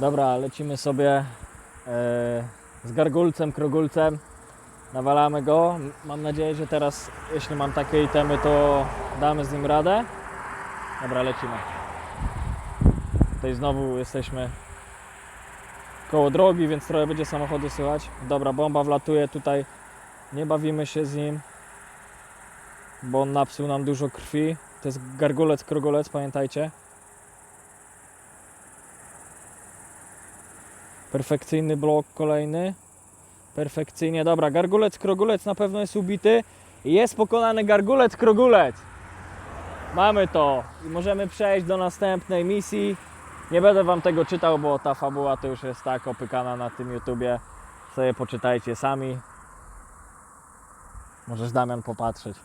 Dobra, lecimy sobie e, z gargulcem, krogulcem. Nawalamy go. Mam nadzieję, że teraz, jeśli mam takie itemy, to damy z nim radę. Dobra, lecimy. Tutaj znowu jesteśmy koło drogi, więc trochę będzie samochodu słychać. Dobra, bomba wlatuje tutaj. Nie bawimy się z nim, bo on napsuł nam dużo krwi. To jest gargulec, krogulec, pamiętajcie. Perfekcyjny blok kolejny. Perfekcyjnie, dobra, gargulec, krogulec na pewno jest ubity. Jest pokonany gargulec, krogulec. Mamy to i możemy przejść do następnej misji. Nie będę wam tego czytał, bo ta fabuła to już jest tak opykana na tym YouTubie. Sobie poczytajcie sami. Możesz Damian popatrzeć.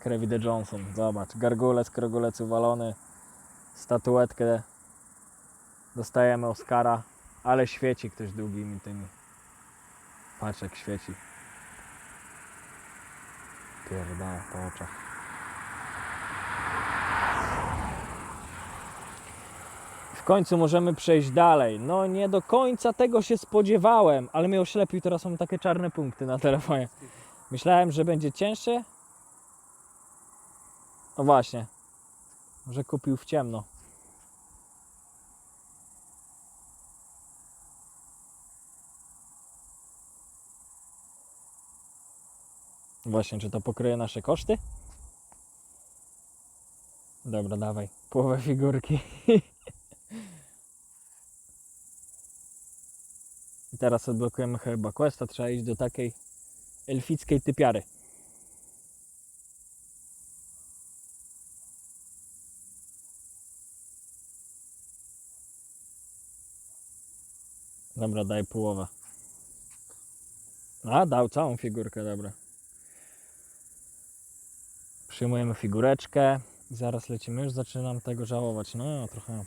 Crevi de Johnson, zobacz. Gargulec, krogulec uwalony. Statuetkę dostajemy Oscara. Ale świeci ktoś długimi tymi. Patrz jak świeci. Pierdala po oczach. W końcu możemy przejść dalej. No nie do końca tego się spodziewałem, ale mnie oślepił, teraz mam takie czarne punkty na telefonie. Myślałem, że będzie cięższe. No właśnie. Może kupił w ciemno. Właśnie, czy to pokryje nasze koszty? Dobra, dawaj. Połowę figurki. I teraz odblokujemy chyba questa. Trzeba iść do takiej elfickiej typiary. Dobra, daj połowę. A, dał całą figurkę, dobra. Przyjmujemy figureczkę i zaraz lecimy. Już zaczynam tego żałować. No, trochę.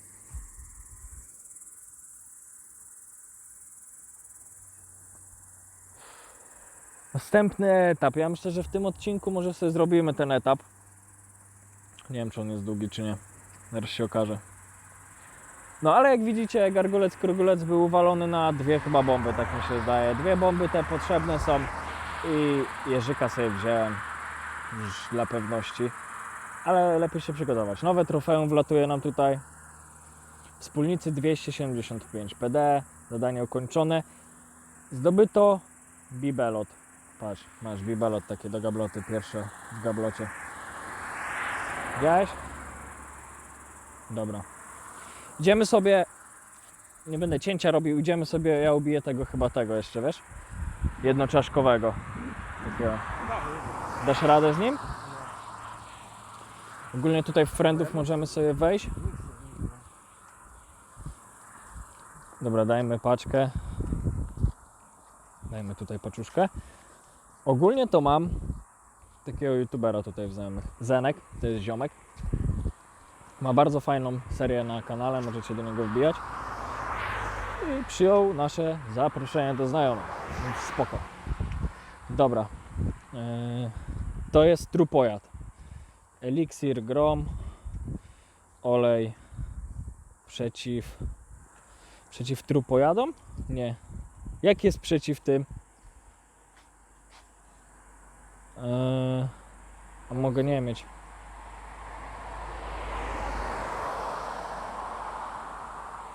Następny etap. Ja myślę, że w tym odcinku może sobie zrobimy ten etap. Nie wiem, czy on jest długi, czy nie. Zaraz się okaże. No ale jak widzicie, gargulec, krugulec był uwalony na dwie chyba bomby, tak mi się zdaje. Dwie bomby te potrzebne są i jeżyka sobie wziąłem dla pewności. Ale lepiej się przygotować. Nowe trofeum wlatuje nam tutaj. Wspólnicy 275 PD, zadanie ukończone. Zdobyto bibelot. Patrz, masz bibelot takie do gabloty, pierwsze w gablocie. Widziałeś? Dobra. Idziemy sobie, nie będę cięcia robił, idziemy sobie, ja ubiję tego chyba tego jeszcze, wiesz? Jednoczaszkowego. Takiego. Dasz radę z nim? Ogólnie tutaj w friendów możemy sobie wejść. Dobra, dajmy paczkę. Dajmy tutaj paczuszkę. Ogólnie to mam takiego youtubera tutaj w znajomych. Zenek, to jest ziomek. Ma bardzo fajną serię na kanale, możecie do niego wbijać. I przyjął nasze zaproszenie do znajomych, więc spoko. Dobra. Yy, to jest trupojad. Eliksir, grom, olej przeciw przeciw trupojadom? Nie. Jak jest przeciw tym? Yy, a mogę nie mieć.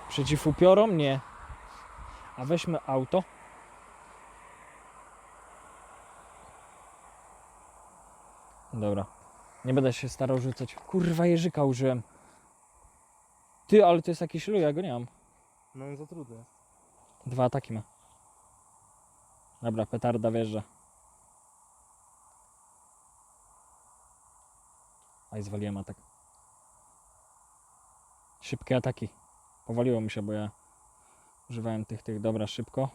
Przeciw upiorom? Nie. A weźmy auto. Dobra. Nie będę się starał rzucać. Kurwa, jeżyka użyłem. Ty, ale to jest jakiś luj, ja go nie mam. No on za trudny jest. Dwa ataki ma. Dobra, petarda wjeżdża. Aj, zwaliłem atak. Szybkie ataki. Powaliło mi się, bo ja używałem tych, tych. Dobra, szybko.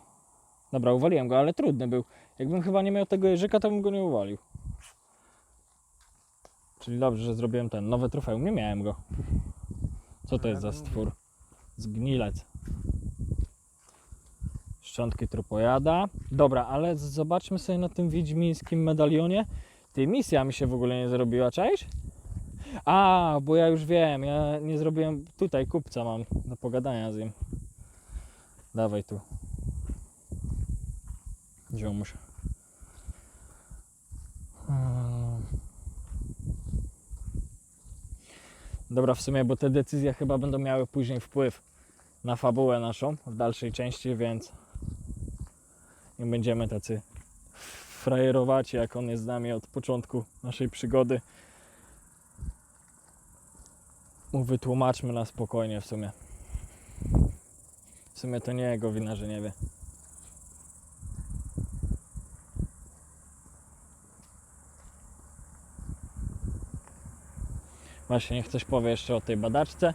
Dobra, uwaliłem go, ale trudny był. Jakbym chyba nie miał tego jeżyka, to bym go nie uwalił. Czyli dobrze, że zrobiłem ten. Nowe trofeum. Nie miałem go. Co to jest za stwór? Zgnilec. Szczątki trupojada. Dobra, ale zobaczmy sobie na tym wiedźmińskim medalionie. Ty misja mi się w ogóle nie zrobiła, cześć? A, bo ja już wiem, ja nie zrobiłem tutaj kupca mam do pogadania z nim. Dawaj tu. Ziomuś. Dobra, w sumie, bo te decyzje chyba będą miały później wpływ na fabułę naszą w dalszej części, więc nie będziemy tacy frajerować, jak on jest z nami od początku naszej przygody. Mu wytłumaczmy na spokojnie w sumie. W sumie to nie jego wina, że nie wie. Właśnie, niech coś powie jeszcze o tej badaczce.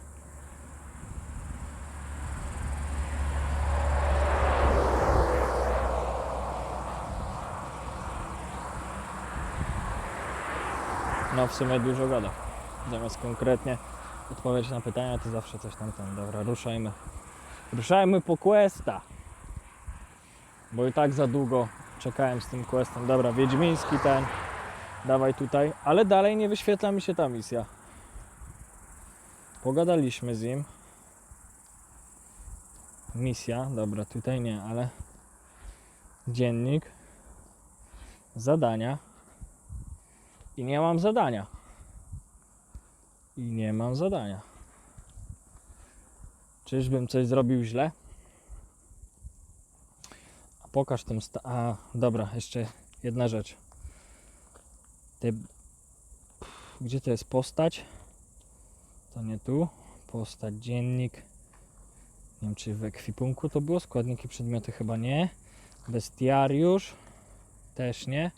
No w sumie dużo gada. Zamiast konkretnie odpowiedzieć na pytania, to zawsze coś tam tam. Dobra, ruszajmy. Ruszajmy po questa. Bo i tak za długo czekałem z tym questem. Dobra, Wiedźmiński ten. Dawaj tutaj. Ale dalej nie wyświetla mi się ta misja. Pogadaliśmy z nim. Misja, dobra, tutaj nie, ale dziennik, zadania i nie mam zadania. I nie mam zadania. Czyżbym coś zrobił źle? A pokaż tym sta- A, dobra, jeszcze jedna rzecz. Ty... Gdzie to jest postać? To nie tu. Postać, dziennik. Nie wiem, czy w ekwipunku to było. Składniki, przedmioty chyba nie. Bestiariusz. Też nie.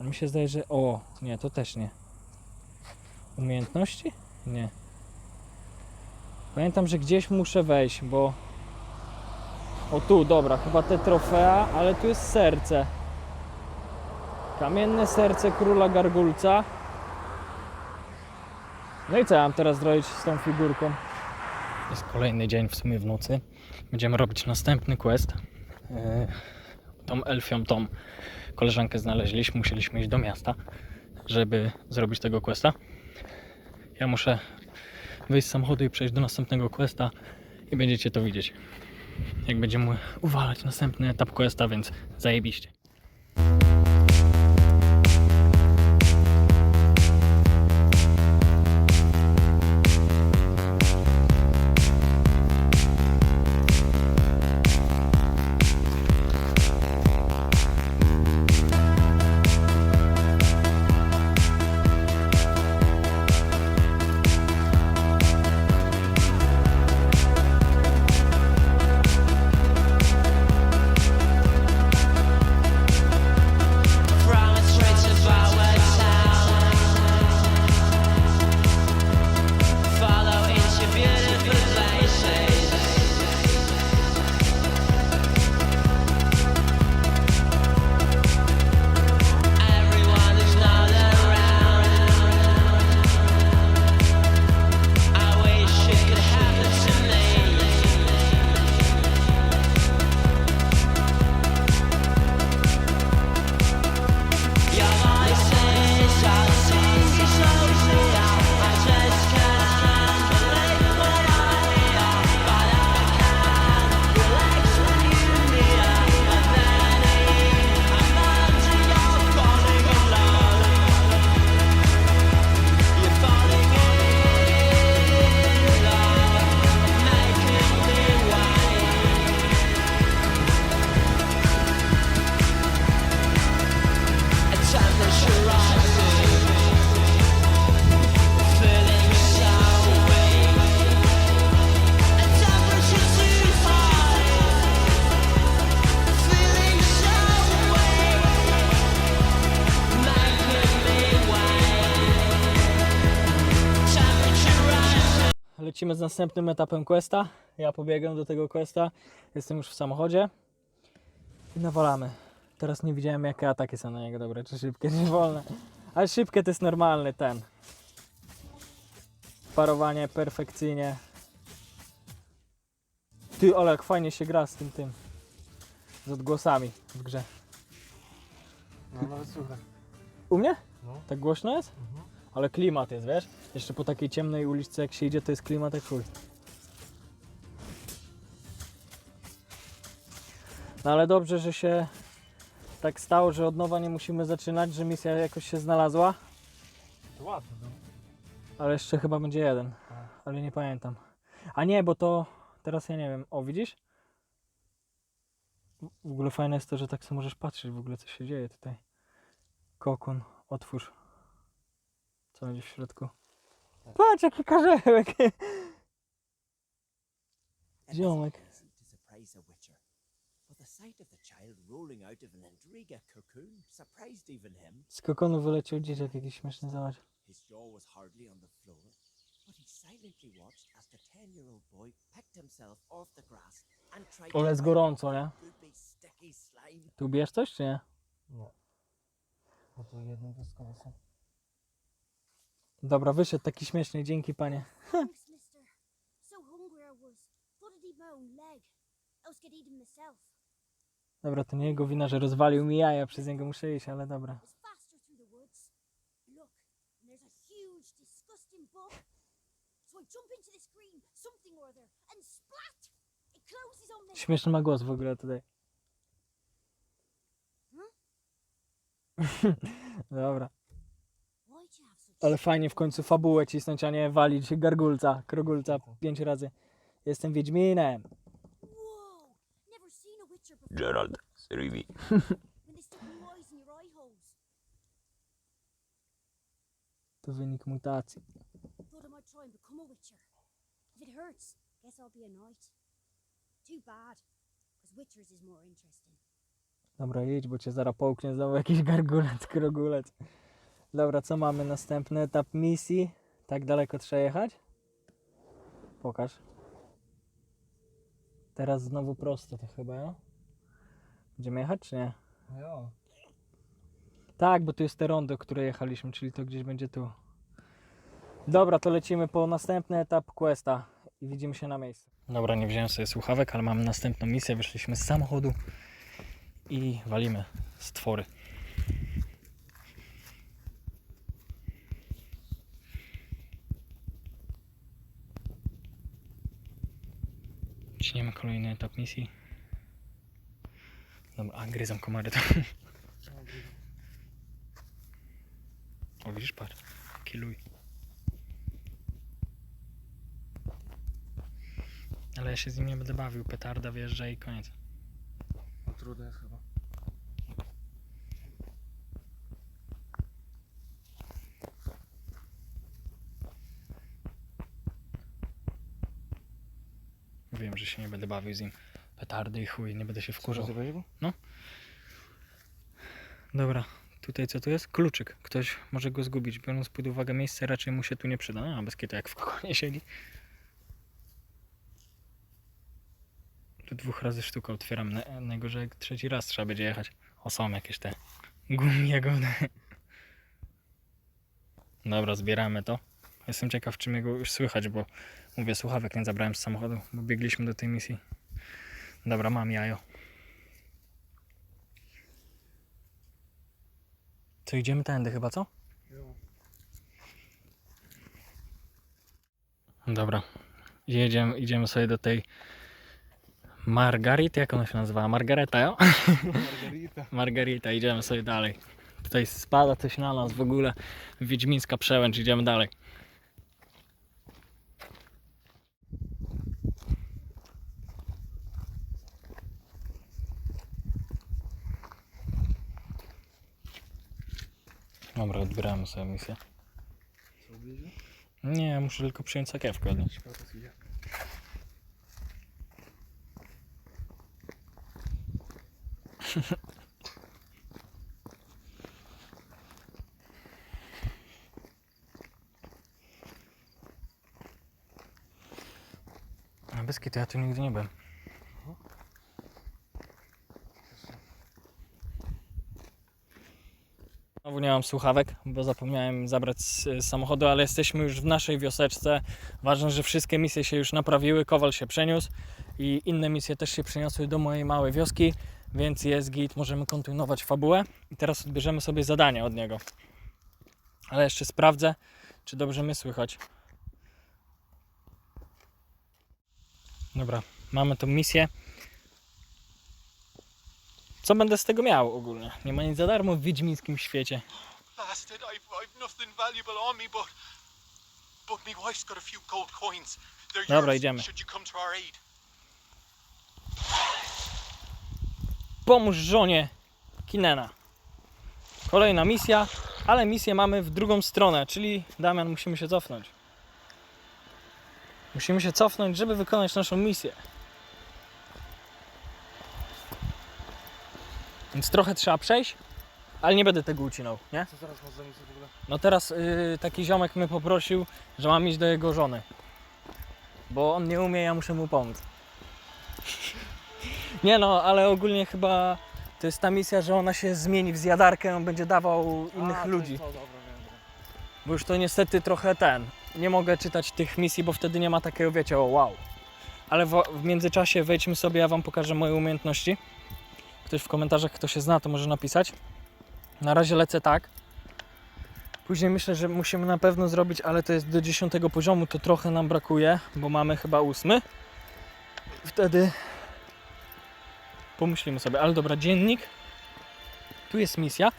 Ale mi się zdaje, że... O, nie, to też nie. Umiejętności? Nie. Pamiętam, że gdzieś muszę wejść, bo... O tu, dobra, chyba te trofea, ale tu jest serce. Kamienne serce króla gargulca. No i co mam teraz zrobić z tą figurką? Jest kolejny dzień w sumie w nocy. Będziemy robić następny quest. Yy, tą elfią, tą koleżankę znaleźliśmy. Musieliśmy iść do miasta, żeby zrobić tego questa. Ja muszę wyjść z samochodu i przejść do następnego questa i będziecie to widzieć. Jak będziemy uwalać następny etap questa, więc zajebiście. Lecimy z następnym etapem questa. Ja pobiegam do tego questa. Jestem już w samochodzie. I nawalamy. Teraz nie widziałem jakie ataki są na niego dobre, czy szybkie, czy wolne. Ale szybkie to jest normalny ten. Parowanie perfekcyjnie. Ty, ale jak fajnie się gra z tym tym. Z odgłosami w grze. No nawet słuchaj. U mnie? No. Tak głośno jest? Ale klimat jest, wiesz? Jeszcze po takiej ciemnej uliczce jak się idzie, to jest klimat jak chuj. No ale dobrze, że się tak stało, że od nowa nie musimy zaczynać, że misja jakoś się znalazła. To łatwo, no. Ale jeszcze chyba będzie jeden. Ale nie pamiętam. A nie, bo to teraz ja nie wiem. O, widzisz? W ogóle fajne jest to, że tak sobie możesz patrzeć w ogóle co się dzieje tutaj. Kokon, otwórz. Co będzie w środku? Patrz jaki karzełek! Ziomek. Z kokonu wyleciał dzieciak jakiś śmieszny, zobacz. His jaw was hardly on the floor, but he silently watched as the ten-year-old boy picked himself off the grass and tried Ale jest gorąco, nie? Tu bierz coś, czy nie? Nie. Bo to jedno są. Dobra, wyszedł taki śmieszny, dzięki panie. Thanks, mister. So hungry I was. Thought I'd eat my own leg. Else get eaten myself. Dobra, to nie jego wina, że rozwalił mi jaja, przez niego muszę iść, ale dobra. It's faster through the woods. Look, and there's a huge, disgusting bug. So I jump into this green something or other, and splat! It closes on me. Śmieszny ma głos w ogóle tutaj. Dobra, ale fajnie w końcu fabułę cisnąć, a nie walić gargulca, krogulca pięć razy. Jestem Wiedźminem. Gerald z Rivi. To wynik mutacji. Dobra, jedź, bo cię zaraz połknie znowu jakiś gargulec, krogulec. Dobra, co mamy? Następny etap misji. Tak daleko trzeba jechać? Pokaż. Teraz znowu prosto to chyba, ja? Będziemy jechać, czy nie? Jo. Tak, bo tu jest te rondo, które jechaliśmy, czyli to gdzieś będzie tu. Dobra, to lecimy po następny etap questa i widzimy się na miejscu. Dobra, nie wziąłem sobie słuchawek, ale mamy następną misję. Wyszliśmy z samochodu i walimy stwory. Ciśniemy kolejny etap misji. Dobra, a gryzą komary to. O widzisz, patrz. Kiluj. Ale ja się z nim nie będę bawił. Petarda wjeżdża i koniec. No trudne chyba. Wiem, że się nie będę bawił z nim. Petardy i chuj, nie będę się wkurzał. Go? Dobra, tutaj co tu jest? Kluczyk. Ktoś może go zgubić. Biorąc pod uwagę miejsce, raczej mu się tu nie przyda. No, a bez kitu jak w kokonie siedzi. Tu dwóch razy sztuka otwieram. Na- Najgorzej jak trzeci raz trzeba będzie jechać. O, są jakieś te gumi jagody. Dobra, zbieramy to. Jestem ciekaw, czy mnie go już słychać, bo mówię, słuchawek nie zabrałem z samochodu, bo biegliśmy do tej misji. Dobra, mam jajo. Co, idziemy tędy chyba, co? Dobra. Jedziemy, idziemy sobie do tej Margarity, jak ona się nazywa? Margareta, jo? Margarita. Margarita, idziemy sobie dalej. Tutaj spada coś na nas w ogóle. Wiedźmińska przełęcz, idziemy dalej. Dobra, odbieramy sobie misję. Co bliżej? Nie, muszę tylko przyjąć sakiewkę od. A bez kitu, ja tu nigdy nie byłem. Nie mam słuchawek, bo zapomniałem zabrać z, samochodu, ale jesteśmy już w naszej wioseczce. Ważne, że wszystkie misje się już naprawiły, Kowal się przeniósł i inne misje też się przeniosły do mojej małej wioski, więc jest git, możemy kontynuować fabułę. I teraz odbierzemy sobie zadanie od niego. Ale jeszcze sprawdzę, czy dobrze mnie słychać. Dobra, mamy tą misję. Co będę z tego miał ogólnie? Nie ma nic za darmo w wiedźmińskim świecie. Bastard, I've, I've nothing valuable on me, but but my wife's got a few gold coins. They're Dobra, yours, idziemy. should you come to our aid. Pomóż żonie Kinena. Kolejna misja, ale misję mamy w drugą stronę, czyli Damian musimy się cofnąć. Musimy się cofnąć, żeby wykonać naszą misję. Więc trochę trzeba przejść, ale nie będę tego ucinał, nie? Co zaraz masz za misję w ogóle? No teraz y, taki ziomek mnie poprosił, że mam iść do jego żony. Bo on nie umie, ja muszę mu pomóc. nie no, ale ogólnie chyba to jest ta misja, że ona się zmieni w zjadarkę, on będzie dawał innych A, to ludzi. jest To, dobra, wiem, wiem. Bo już to niestety trochę ten. Nie mogę czytać tych misji, bo wtedy nie ma takiego, wiecie, o wow. Ale w, w międzyczasie wejdźmy sobie, ja wam pokażę moje umiejętności. Ktoś w komentarzach, kto się zna, to może napisać. Na razie lecę tak. Później myślę, że musimy na pewno zrobić, ale to jest do 10 poziomu, to trochę nam brakuje, bo mamy chyba ósmy. Wtedy pomyślimy sobie, ale dobra, dziennik. Tu jest misja.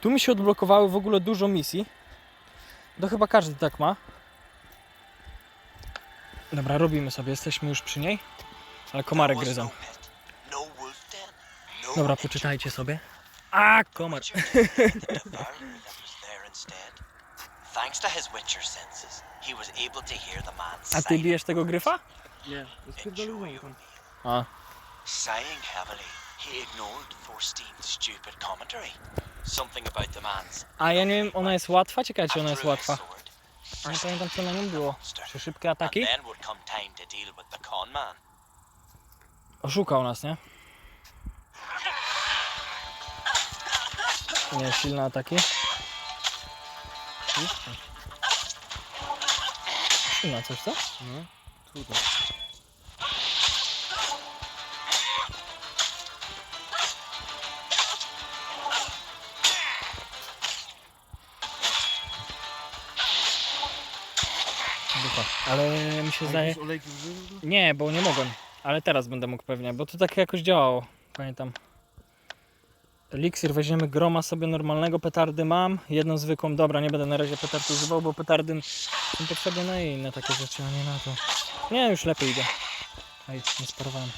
Tu mi się odblokowały w ogóle dużo misji. To chyba każdy tak ma. Dobra, robimy sobie, jesteśmy już przy niej. Ale komary gryzą. Dobra, poczytajcie sobie. A, komar. Witcher knew the devourer that was there instead. Thanks to his Witcher senses, he was able to hear the man's A ty bijesz tego gryfa? Nie, spierdoliłem tam. A, Sighing heavily, he ignored Thorstein's stupid commentary. Something about the man's a ja nie wiem, ona jest łatwa? Ciekawe, czy ona jest łatwa. A nie pamiętam, co na nim było. Czy szybkie ataki? Oszukał nas, nie? Nie, silne ataki. Silna coś, co? No, tutaj. Dupa. Ale mi się zdaje... Nie, bo nie mogłem. Ale teraz będę mógł pewnie, bo to tak jakoś działało. Pamiętam. Eliksir weźmiemy groma sobie normalnego, petardy mam, jedną zwykłą, dobra, nie będę na razie petard używał, bo petardy są potrzebne na inne takie rzeczy, a nie na to. Nie, już lepiej idę. Ej, nie sparowałem.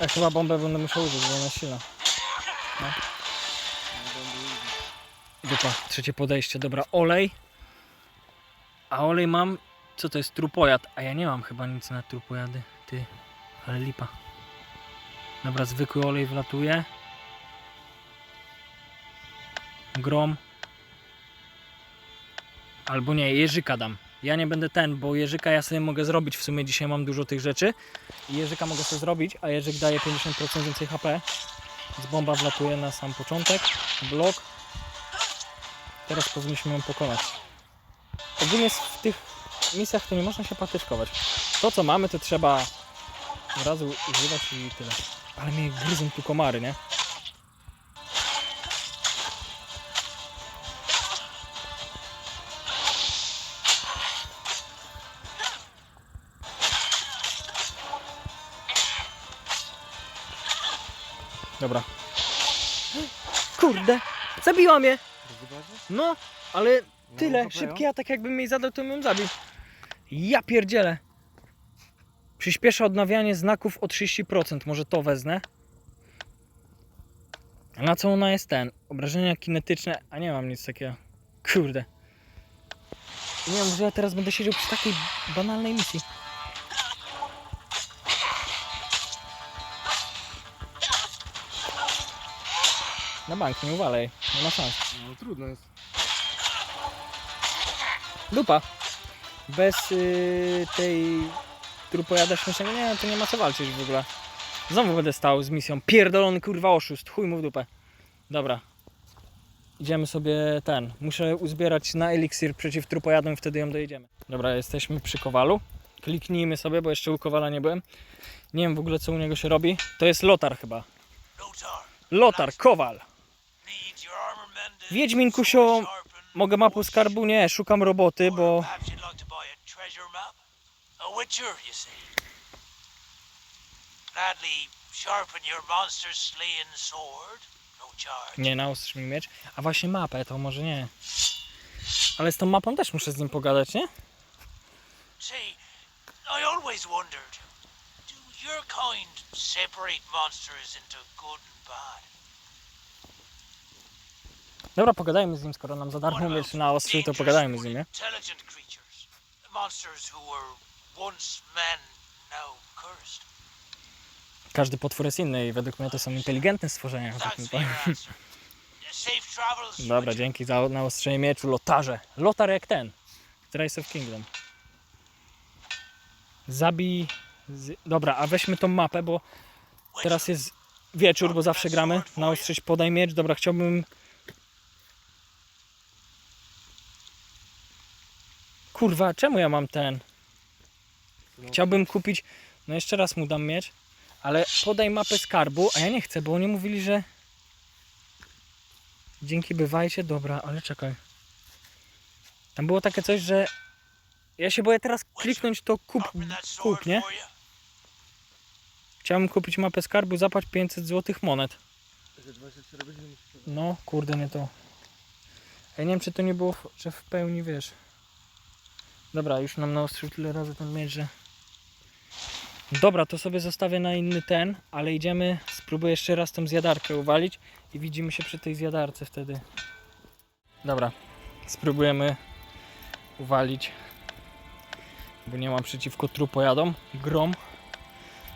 Ja chyba bombę będę musiał użyć, bo ona silna. No. Dupa, trzecie podejście, dobra, olej. A olej mam, co to jest, trupojad, a ja nie mam chyba nic na trupojady, ty, ale lipa. Dobra, zwykły olej wlatuje. Grom. Albo nie, jeżyka dam. Ja nie będę ten, bo jeżyka ja sobie mogę zrobić, w sumie dzisiaj mam dużo tych rzeczy. I jeżyka mogę sobie zrobić, a jeżyk daje 50% więcej HP. Więc bomba wlatuje na sam początek. Blok. Teraz powinniśmy ją pokonać. Ogólnie w tych misjach to nie można się patyczkować. To co mamy to trzeba od razu używać i tyle. Ale mnie gryzą tu komary, nie? Dobra. Kurde, zabiła mnie! No, ale tyle. No, Szybki atak jakbym jej zadał, to bym ją zabił. Ja pierdzielę. Przyspiesza odnawianie znaków o 30%. Może to wezmę. A na co ona jest ten? Obrażenia kinetyczne. A nie mam nic takiego. Kurde. Nie wiem, że ja teraz będę siedział przy takiej banalnej misji. Na bank, nie uwalej. Nie ma szans. No trudno jest. Dupa. Bez y, tej trupojada śmiesznego, nie, to nie ma co walczyć w ogóle. Znowu będę stał z misją. Pierdolony kurwa oszust. Chuj mu w dupę. Dobra. Idziemy sobie ten. Muszę uzbierać na eliksir przeciw trupojadom wtedy ją dojedziemy. Dobra, jesteśmy przy kowalu. Kliknijmy sobie, bo jeszcze u kowala nie byłem. Nie wiem w ogóle co u niego się robi. To jest lotar chyba. Lotar, Kowal. Wiedźmin Kusio, mogę mapę skarbu? Nie, szukam roboty, bo. No nie naostrz mi miecz. A właśnie mapę, to może nie. Ale z tą mapą też muszę z nim pogadać, nie? See, I always wondered, do your kind separate monsters into good and bad? Dobra, pogadajmy z nim, skoro nam za darmo about na ostrzy, to pogadajmy z nim, nie? Każdy potwór jest inny i według mnie to są inteligentne stworzenia. Tak. Dobra, dzięki za naostrzenie mieczu, lotarze. Lotar jak ten. Rise of Kingdom. Zabij... Z... Dobra, a weźmy tą mapę, bo teraz jest wieczór, bo zawsze gramy. Naostrzyć podaj miecz. Dobra, chciałbym... Kurwa, czemu ja mam ten? Chciałbym kupić... No jeszcze raz mu dam miecz. Ale podaj mapę skarbu, a ja nie chcę, bo oni mówili, że... Dzięki bywajcie, dobra, ale czekaj. Tam było takie coś, że ja się boję teraz kliknąć to kup, kup, nie? Chciałem kupić mapę skarbu, zapłać 500 zł monet. Że 24 godziny musisz czekać. No, kurde, nie to. Ja nie wiem, czy to nie było, że w pełni, wiesz. Dobra, już nam naostrzył tyle razy ten miecz, że... Dobra, to sobie zostawię na inny ten, ale idziemy, spróbuję jeszcze raz tą zjadarkę uwalić i widzimy się przy tej zjadarce wtedy. Dobra, spróbujemy uwalić, bo nie mam przeciwko trupojadom, grom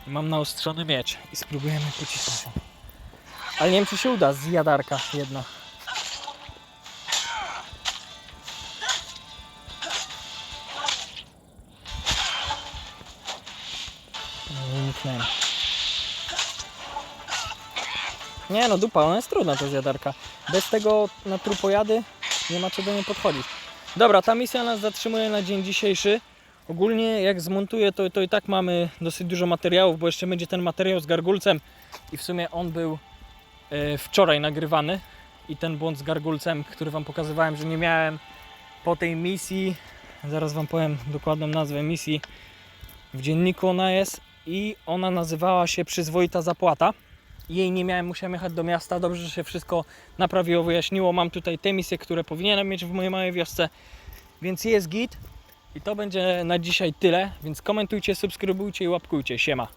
i mam naostrzony miecz i spróbujemy pocisnąć. Ale nie wiem, czy się uda zjadarka jedna. Nie no, dupa, ona jest trudna ta zjadarka. Bez tego na trupojady nie ma co do niej podchodzić. Dobra, ta misja nas zatrzymuje na dzień dzisiejszy. Ogólnie jak zmontuję, to, to i tak mamy dosyć dużo materiałów, bo jeszcze będzie ten materiał z gargulcem i w sumie on był e, wczoraj nagrywany i ten błąd z gargulcem, który Wam pokazywałem, że nie miałem po tej misji, zaraz Wam powiem dokładną nazwę misji, w dzienniku ona jest i ona nazywała się Przyzwoita Zapłata. Jej nie miałem, musiałem jechać do miasta, dobrze, że się wszystko naprawiło, wyjaśniło. Mam tutaj te misje, które powinienem mieć w mojej małej wiosce, więc jest git. I to będzie na dzisiaj tyle, więc komentujcie, subskrybujcie i łapkujcie. Siema.